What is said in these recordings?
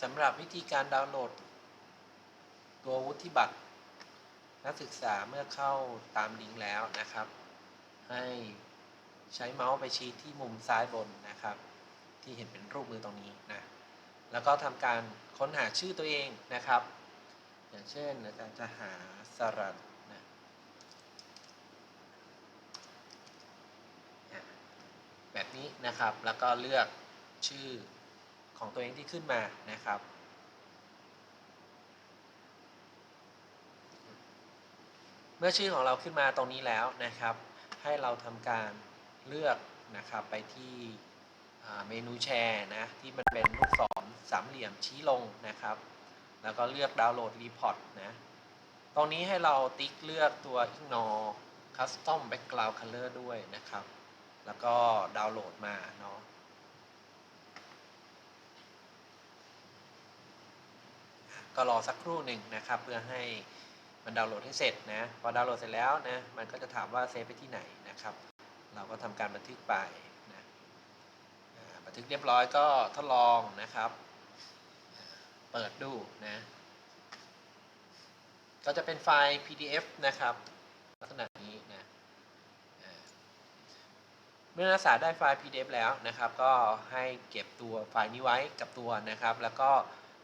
สำหรับวิธีการดาวน์โหลด ตัววุฒิบัตร นักศึกษาเมื่อเข้าตามลิงก์แล้วนะครับ ให้ใช้เมาส์ไปชี้ที่มุมซ้ายบนนะครับ ที่เห็นเป็นรูปมือตรงนี้นะแล้วก็ทำการค้นหาชื่อตัวเองนะครับ อย่างเช่นอาจารย์จะหาสรันนะแบบนี้นะครับแล้วก็เลือกชื่อ ตัวเองที่ขึ้นมานะครับ เมื่อชื่อของเราขึ้นมาตรงนี้แล้วนะครับ ให้เราทำการเลือกนะครับไปที่เมนูแชร์นะที่มันเป็นลูกศรสามเหลี่ยมชี้ลงนะครับ แล้วก็เลือกดาวน์โหลดรีพอร์ตนะตรงนี้ให้เราติ๊กเลือกตัว ignore custom background color ด้วยนะครับ แล้วก็ดาวน์โหลดมาเนาะ ก็รอสักครู่หนึ่งนะครับ เพื่อให้มันดาวน์โหลดให้เสร็จนะพอดาวน์โหลดเสร็จแล้วนะมันก็จะถามว่าเซฟไปที่ไหนนะครับ เราก็ทำการบันทึกไปนะบันทึกเรียบร้อยก็ทดลองนะครับ เปิดดูนะก็จะเป็นไฟล์ PDF นะครับ ลักษณะนี้นะเมื่อนักศึกษาได้ไฟล์ PDF แล้วนะครับ ก็ให้เก็บตัวไฟล์นี้ไว้กับตัวนะครับ แล้วก็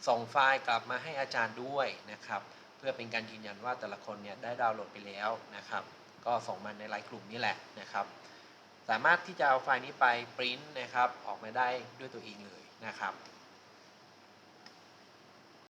ส่งไฟล์กลับมาให้อาจารย์ด้วยนะครับ เพื่อเป็นการยืนยันว่าแต่ละคนเนี่ยได้ดาวน์โหลดไปแล้วนะครับ ก็ส่งมาในไลน์กลุ่มนี่แหละนะครับ สามารถที่จะเอาไฟล์นี้ไปปริ้นนะครับ ออกมาได้ด้วยตัวเองเลยนะครับ